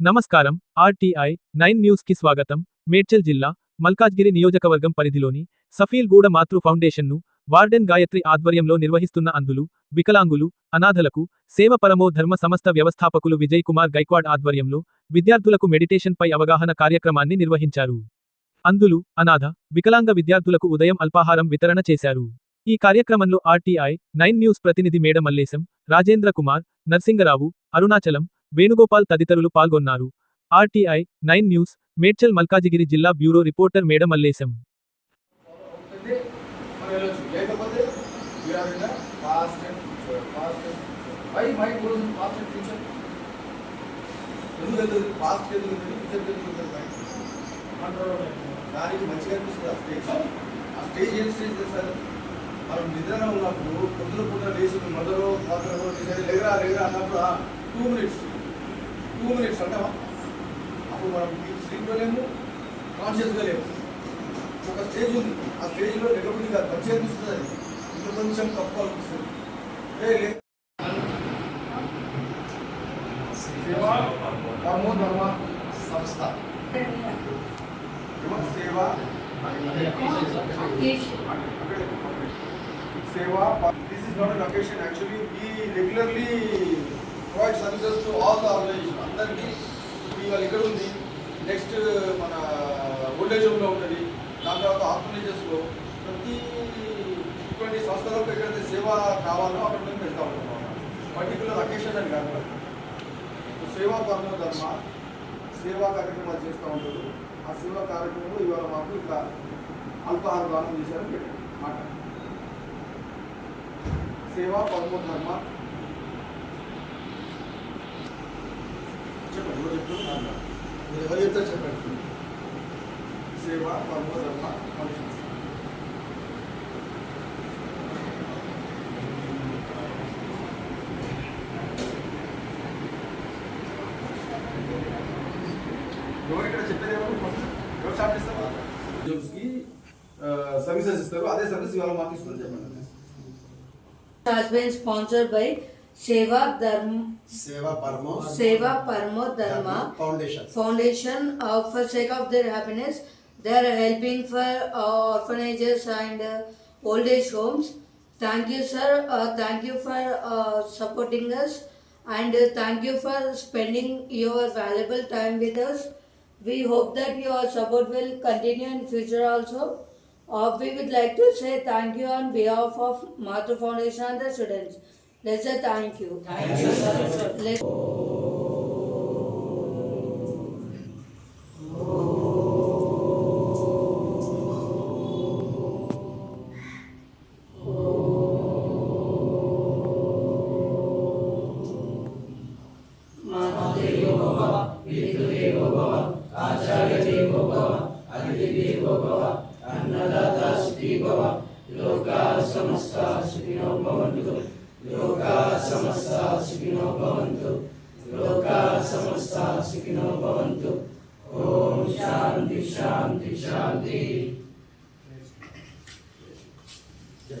నమస్కారం. RTI nine న్యూస్కి స్వాగతం. మేడ్చల్ జిల్లా మల్కాజ్గిరి నియోజకవర్గం పరిధిలోని సఫీల్గూడ మాతృ ఫౌండేషన్ను వార్డెన్ గాయత్రి ఆధ్వర్యంలో నిర్వహిస్తున్న అందులు వికలాంగులు అనాథలకు సేవ పరమో ధర్మ సంస్థ వ్యవస్థాపకులు విజయ్ కుమార్ గైక్వాడ్ ఆధ్వర్యంలో విద్యార్థులకు మెడిటేషన్ పై అవగాహన కార్యక్రమాన్ని నిర్వహించారు. అందులు అనాథ వికలాంగ విద్యార్థులకు ఉదయం అల్పాహారం వితరణ చేశారు. ఈ కార్యక్రమంలో ఆర్టీఐ నైన్ న్యూస్ ప్రతినిధి మేడ మల్లేశం రాజేంద్ర కుమార్ నర్సింగరావు అరుణాచలం వేణుగోపాల్ తదితరులు పాల్గొన్నారు. RTI nine news Medchal Malkajgiri జిల్లా బ్యూరో రిపోర్టర్ మేడ మల్లేశం దానికి మంచిగా అనిపిస్తుంది ఆ స్టేజ్ ఆ స్టేజ్ ఏం స్టేజ్ సార్ మనం నిద్రలో ఉన్నప్పుడు పొద్దున పూట లేచి మొదలు ఫాదరో లేరా లేరా అన్నప్పుడు టూ మినిట్స్ టూ మినిట్స్ అంటావా? అప్పుడు మనం స్లీప్లో లేము కాన్షియస్గా లేము. ఒక స్టేజ్ ఉంది. ఆ స్టేజ్లో నిలబడి కాదు మంచిగా అనిపిస్తుంది అది. ఇంకా కొంచెం తప్పు అనిపిస్తుంది. ఏ సేవా ధర్మ సంస్థ. సేవ. సేవ this is not an occasion actually we regularly provide services to all the organization అందరికీ ఇవాళ ఇక్కడ ఉంది. నెక్స్ట్ uh, మన ఓల్డేజ్ హోమ్లో ఉంటుంది దాని తర్వాత ఆర్ఫనేజెస్లో ప్రతి ఇటువంటి సంస్థలకు ఎక్కడైతే సేవ కావాలో అక్కడ మేము వెళ్తా ఉంటాం పర్టికులర్ అకేషన్ అని కాదు సేవా పరమ ధర్మ సేవా కార్యక్రమాలు చేస్తూ ఉంటారు. ఆ సేవా కార్యక్రమంలో ఇవాళ మాకు ఇట్లా అల్పాహార దానం చేశారని మాట. సేవా పర్మ ధర్మ మీరు ఎవరు చెప్తారు చెప్పండి సేవ పరమ ధర్మ ఫంక్షన్స్ ఎవరు ఇక్కడ చెప్పేది ఎవరు ఫస్ట్ ఎవరు స్టార్ట్ చేస్తారు జోబ్స్కి సర్వీసెస్ ఇస్తారు అదే సర్వీస్ ఇవాళ మాకు ఇస్తుంది చెప్పండి has been sponsored by Seva ಧರ್ಮ ಸೇವಾ Paramo Seva Paramo Dharma foundation foundation for sake of their happiness they are helping for orphanages and old age homes thank you sir thank you for supporting us and thank you for spending your valuable time with us we hope that your support will continue Uh, we would like to say thank you on behalf of Matru Foundation and the students. Let's thank you. Thank you, sir. Let's अन्नदाता सुखी भव लोका समस्ता सुखिनो भवन्तु लोकाः समस्ताः सुखिनो भवन्तु लोकाः समस्ताः सुखिनो भवन्तु ॐ शान्ति शान्ति शान्ति Check.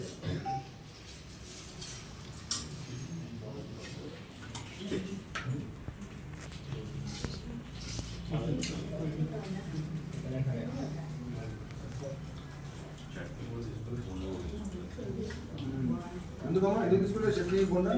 What is this? ఎందుకమ్మా ఎందుకు తీసుకుంటే చట్నీ బొండా